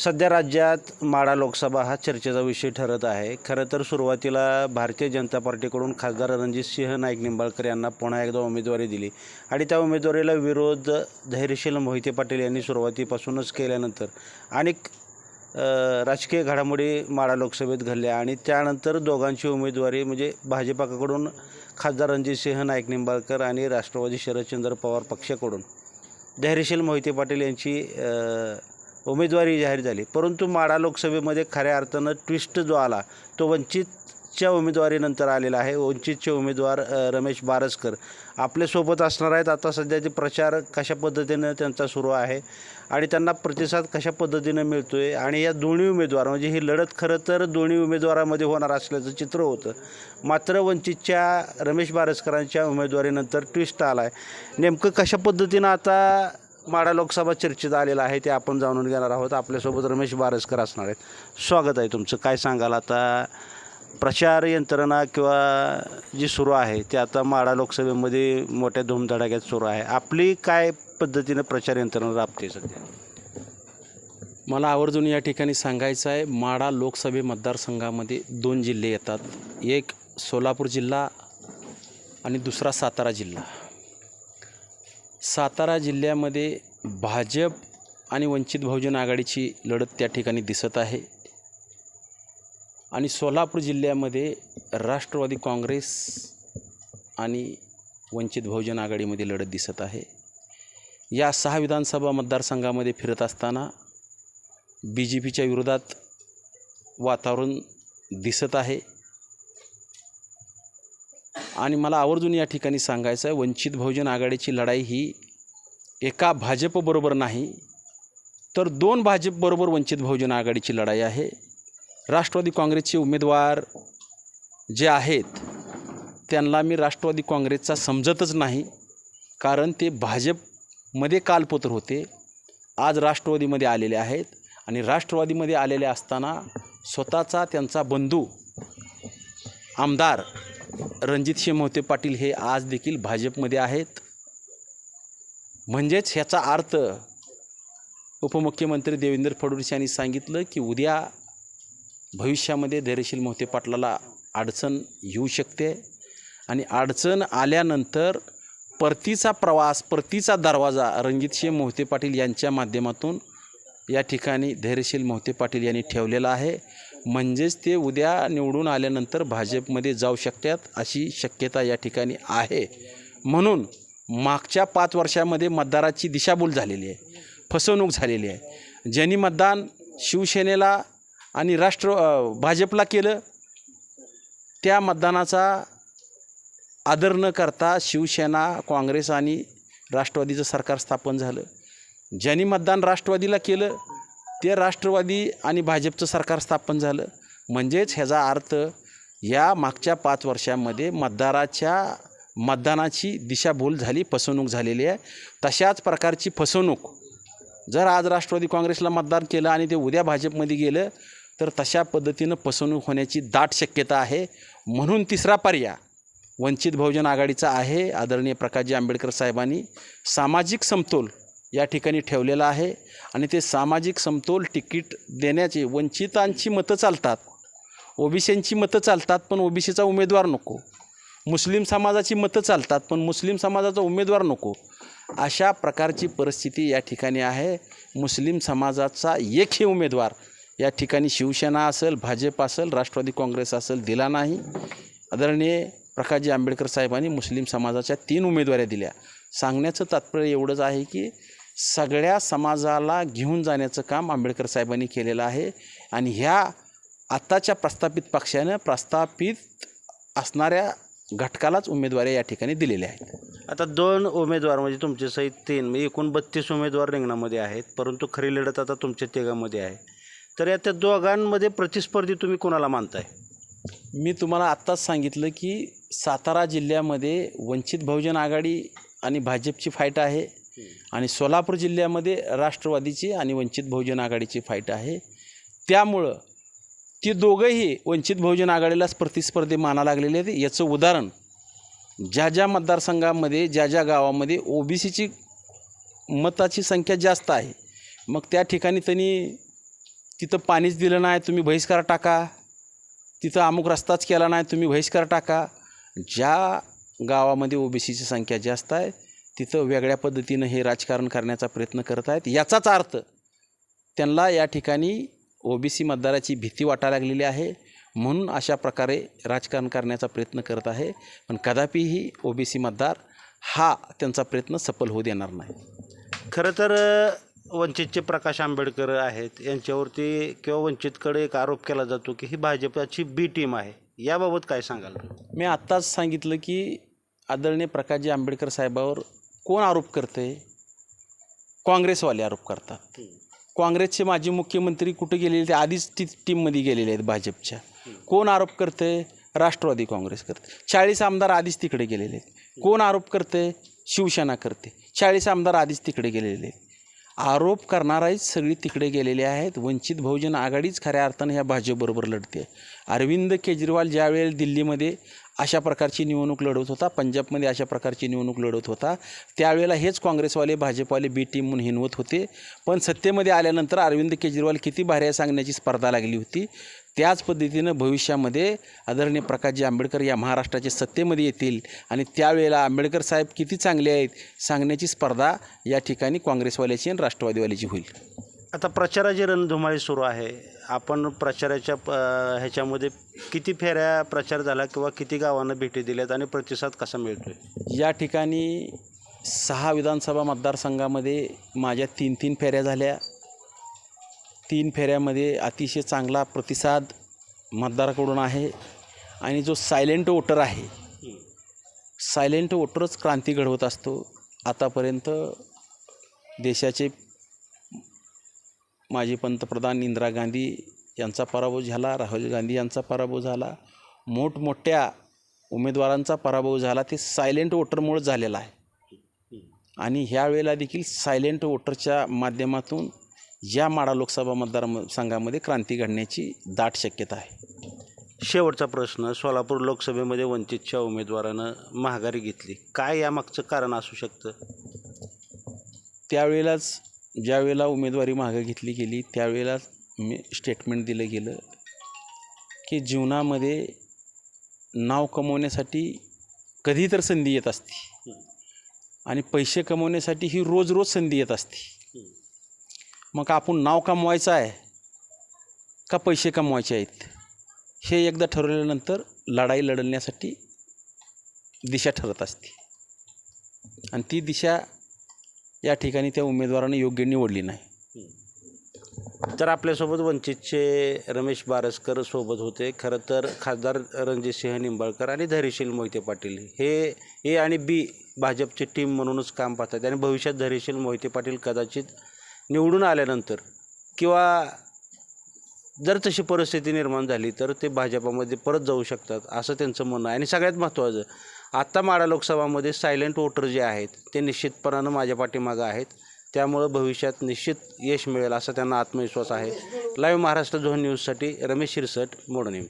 सध्या राज्यात माडा लोकसभा हा चर्चेचा विषय ठरत आहे. खरं तर सुरुवातीला भारतीय जनता पार्टीकडून खासदार रणजितसिंह नाईक निंबाळकर यांना पुन्हा एकदा उमेदवारी दिली आणि त्या उमेदवारीला विरोध धैर्यशील मोहिते पाटील यांनी सुरुवातीपासूनच केल्यानंतर अनेक राजकीय घडामोडी माडा लोकसभेत घडल्या आणि त्यानंतर दोघांची उमेदवारी म्हणजे भाजपाकडून खासदार रणजितसिंह नाईक निंबाळकर आणि राष्ट्रवादी शरदचंद्र पवार पक्षाकडून. धैर्यशील मोहिते पाटील यांची उमेदवारी जाहीर झाली. परंतु माढा लोकसभेमध्ये खऱ्या अर्थानं ट्विस्ट जो आला तो वंचितच्या उमेदवारीनंतर आलेला आहे. वंचितचे उमेदवार रमेश बारसकर आपल्यासोबत असणार आहेत. आता सध्या ते प्रचार कशा पद्धतीनं त्यांचा सुरू आहे आणि त्यांना प्रतिसाद कशा पद्धतीनं मिळतो आहे आणि या दोन्ही उमेदवार म्हणजे ही लढत खरं तर दोन्ही उमेदवारामध्ये होणार असल्याचं चित्र होतं. मात्र वंचितच्या रमेश बारसकरांच्या उमेदवारीनंतर ट्विस्ट आला आहे नेमकं कशा पद्धतीनं आता माढा लोकसभा चर्चेत आलेला आहे ते आपण जाणून घेणार आहोत. आपल्यासोबत रमेश बारसकर असणार आहेत. स्वागत आहे तुमचं. काय सांगाल आता? प्रचार यंत्रणा किंवा जी सुरू आहे ते आता माढा लोकसभेमध्ये मोठ्या धूमधडाक्यात सुरू आहे. आपली काय पद्धतीनं प्रचार यंत्रणा राबते सध्या? मला आवर्जून या ठिकाणी सांगायचं आहे माढा लोकसभे मतदारसंघामध्ये दोन जिल्हे येतात. एक सोलापूर जिल्हा आणि दुसरा सातारा जिल्हा. सातारा जिल्ह्यामध्ये भाजप आणि वंचित बहुजन आघाडीची लढत त्या ठिकाणी दिसत आहे. आणि सोलापूर जिल्ह्यामध्ये राष्ट्रवादी काँग्रेस आणि वंचित बहुजन आघाडीमध्ये लढत दिसत आहे. या सहा विधानसभा मतदारसंघामध्ये फिरत असताना बी जे पीच्या विरोधात वातावरण दिसत आहे. आणि मला आवर्जून या ठिकाणी सांगायचं आहे वंचित बहुजन आघाडीची लढाई ही एका भाजपबरोबर नाही तर दोन भाजपबरोबर वंचित बहुजन आघाडीची लढाई आहे. राष्ट्रवादी काँग्रेसचे उमेदवार जे आहेत त्यांना मी राष्ट्रवादी काँग्रेसचा समजतच नाही कारण ते भाजपमध्ये कालपत्र होते आज राष्ट्रवादीमध्ये आलेले आहेत आणि राष्ट्रवादीमध्ये आलेले असताना स्वतःचा त्यांचा बंधू आमदार रणजित मोहिते पाटील हे आज देखील भाजपमध्ये आहेत. म्हणजेच ह्याचा अर्थ उपमुख्यमंत्री देवेंद्र फडणवीस यांनी सांगितलं की उद्या भविष्यामध्ये धैर्यशील मोहते पाटलाला अडचण येऊ शकते आणि अडचण आल्यानंतर परतीचा प्रवास परतीचा दरवाजा रणजितसिंह मोहते पाटील यांच्या माध्यमातून या ठिकाणी धैर्यशील मोहते पाटील यांनी ठेवलेला आहे. म्हणजेच ते उद्या निवडून आल्यानंतर भाजपमध्ये जाऊ शकतात अशी शक्यता या ठिकाणी आहे. म्हणून मागच्या पाच वर्षामध्ये मतदाराची दिशाभूल झालेली आहे. फसवणूक झालेली आहे. ज्यांनी मतदान शिवसेनेला आणि राष्ट्र भाजपला केलं त्या मतदानाचा आदर न करता शिवसेना काँग्रेस आणि राष्ट्रवादीचं सरकार स्थापन झालं. ज्यांनी मतदान राष्ट्रवादीला केलं ते राष्ट्रवादी आणि भाजपचं सरकार स्थापन झालं. म्हणजेच ह्याचा अर्थ या मागच्या पाच वर्षामध्ये मतदाराच्या मतदानाची दिशाभूल झाली फसवणूक झालेली आहे. तशाच प्रकारची फसवणूक जर आज राष्ट्रवादी काँग्रेसला मतदान केलं आणि ते उद्या भाजपमध्ये गेलं तर तशा पद्धतीनं फसवणूक होण्याची दाट शक्यता आहे. म्हणून तिसरा पर्याय वंचित बहुजन आघाडीचा आहे. आदरणीय प्रकाशजी आंबेडकर साहेबांनी सामाजिक समतोल या ठिकाणी ठेवलेला आहे. आणि ते सामाजिक समतोल तिकीट देण्याचे वंचितांची मतं चालतात. ओबीसींची मतं चालतात पण ओबीसीचा उमेदवार नको. मुस्लिम समाजाची मतं चालतात पण मुस्लिम समाजाचा उमेदवार नको. अशा प्रकारची परिस्थिती या ठिकाणी आहे. मुस्लिम समाजाचा एकही उमेदवार. या ठिकाणी शिवसेना असेल भाजप असेल राष्ट्रवादी काँग्रेस असेल दिला नाही. आदरणीय प्रकाशजी आंबेडकर साहेबांनी मुस्लिम समाजाच्या तीन उमेदवाऱ्या दिल्या. सांगण्याचं तात्पर्य एवढंच आहे की सगळ्या समाजाला घेऊन जाण्याचं काम आंबेडकर साहेबांनी केलेलं आहे. आणि ह्या आत्ताच्या प्रस्थापित पक्षानं प्रस्थापित असणाऱ्या घटकालाच उमेदवारी या ठिकाणी दिलेल्या आहेत. आता दोन उमेदवार म्हणजे तुमचे सहित तीन म्हणजे एकूण बत्तीस उमेदवार रिंगणामध्ये आहेत परंतु खरी लढत आता तुमच्या तिघामध्ये आहे. तर या त्या दोघांमध्ये प्रतिस्पर्धी तुम्ही कोणाला मानताय? मी तुम्हाला आत्ताच सांगितलं की सातारा जिल्ह्यामध्ये वंचित बहुजन आघाडी आणि भाजपची फाईट आहे. आणि सोलापूर जिल्ह्यामध्ये राष्ट्रवादीची आणि वंचित बहुजन आघाडीची फाईट आहे. त्यामुळं ती दोघंही वंचित बहुजन आघाडीलाच प्रतिस्पर्धी माना लागलेले आहेत. याचं उदाहरण ज्या ज्या मतदारसंघामध्ये ज्या ज्या गावामध्ये ओबीसीची मताची संख्या जास्त आहे मग त्या ठिकाणी त्यांनी तिथं पाणीच दिलं नाही तुम्ही बहिष्कार टाका. तिथं अमुक रस्ताच केला नाही तुम्ही बहिष्कार टाका. ज्या गावामध्ये ओबीसीची संख्या जास्त आहे तिथं वेगळ्या पद्धतीनं हे राजकारण करण्याचा प्रयत्न करत आहेत. याचाच अर्थ त्यांना या ठिकाणी ओबीसी मतदाराची भीती वाटायला लागलेली आहे. म्हणून अशा प्रकारे राजकारण करण्याचा प्रयत्न करत आहे. पण कदापिही ओबीसी मतदार हा त्यांचा प्रयत्न सफल होऊ देणार नाही. खरं तर वंचितचे प्रकाश आंबेडकर आहेत. यांच्यावरती किंवा वंचितकडे एक आरोप केला जातो की ही भाजपाची बी टीम आहे. याबाबत काय सांगाल मी आत्ताच सांगितलं की आदरणीय प्रकाशजी आंबेडकर साहेबावर कोण आरोप करते काँग्रेसवाले आरोप करतात. काँग्रेसचे माजी मुख्यमंत्री कुठे गेलेले? ते आधीच ती टीममध्ये गेलेले आहेत भाजपच्या. कोण आरोप करते राष्ट्रवादी काँग्रेस करते चाळीस आमदार आधीच तिकडे गेलेले आहेत. कोण आरोप करते शिवसेना करते. चाळीस आमदार आधीच तिकडे गेलेले आहेत. आरोप करणाराच सगळी तिकडे गेलेले आहेत. वंचित बहुजन आघाडीच खऱ्या अर्थानं ह्या भाजपबरोबर लढते. अरविंद केजरीवाल ज्यावेळेला दिल्लीमध्ये अशा प्रकारची निवडणूक लढवत होता. पंजाबमध्ये अशा प्रकारची निवडणूक लढवत होता. त्यावेळेला हेच काँग्रेसवाले भाजपवाले बी टीम म्हणून हिनवत होते. पण सत्तेमध्ये आल्यानंतर अरविंद केजरीवाल किती भारी आहे सांगण्याची स्पर्धा लागली होती. त्याच पद्धतीनं भविष्यामध्ये आदरणीय प्रकाशजी आंबेडकर या महाराष्ट्राच्या सत्तेमध्ये येतील आणि त्यावेळेला आंबेडकर साहेब किती चांगले आहेत सांगण्याची स्पर्धा या ठिकाणी काँग्रेसवाल्याची आणि राष्ट्रवादीवाल्याची होईल. आता प्रचाराची रणधुमाळी सुरू आहे. आपण प्रचाराच्या प ह्याच्यामध्ये किती फेऱ्या प्रचार झाला किंवा किती गावांना भेटी दिल्यात आणि प्रतिसाद कसा मिळतोय? या ठिकाणी सहा विधानसभा मतदारसंघामध्ये माझ्या तीन तीन फेऱ्या झाल्या. तीन फेऱ्यामध्ये अतिशय चांगला प्रतिसाद मतदाराकडून आहे आणि जो सायलेंट वोटर आहे सायलेंट वोटरच क्रांती घडवत असतो. आतापर्यंत देशाचे माजी पंतप्रधान इंदिरा गांधी यांचा पराभव झाला राहुल गांधी यांचा पराभव झाला मोठमोठ्या उमेदवारांचा पराभव झाला ते सायलेंट वोटरमुळे झालेला आहे. आणि ह्या वेळेला देखील सायलेंट वोटरच्या माध्यमातून या माडा लोकसभा मतदार संघामध्ये क्रांती घडण्याची दाट शक्यता आहे. शेवटचा प्रश्न सोलापूर लोकसभेमध्ये वंचितच्या उमेदवारानं महागारी घेतली. काय यामागचं कारण असू शकतं? त्यावेळेलाच ज्यावेळेला उमेदवारी मागं घेतली गेली त्यावेळेला मी स्टेटमेंट दिलं गेलं की जीवनामध्ये नाव कमवण्यासाठी कधी तर संधी येत असते. आणि पैसे कमवण्यासाठी ही रोज रोज संधी येत असते. मग आपण नाव कमवायचं आहे का पैसे कमवायचे आहेत? हे एकदा ठरवल्यानंतर लढाई लढण्यासाठी दिशा ठरत असते. आणि ती दिशा या ठिकाणी त्या उमेदवाराने योग्य निवडली नाही. तर आपल्यासोबत वंचितचे रमेश बारसकर सोबत होते. खरं तर खासदार रणजितसिंह निंबाळकर आणि धैर्यशील मोहिते पाटील हे ए आणि बी भाजपची टीम म्हणूनच काम पाहतात. आणि भविष्यात धैर्यशील मोहिते पाटील कदाचित निवडून आल्यानंतर किंवा जर तशी परिस्थिती निर्माण झाली तर ते भाजपामध्ये परत जाऊ शकतात असं त्यांचं म्हणणं आहे. आणि सगळ्यात महत्त्वाचं आत्ता माडा लोकसभामध्ये सायलेंट वोटर जे आहेत ते निश्चितपणानं माझ्या पाठीमागं आहेत. त्यामुळं भविष्यात निश्चित यश मिळेल असा त्यांना आत्मविश्वास आहे. लाईव्ह महाराष्ट्र झोन न्यूजसाठी रमेश शिरसट मोडणे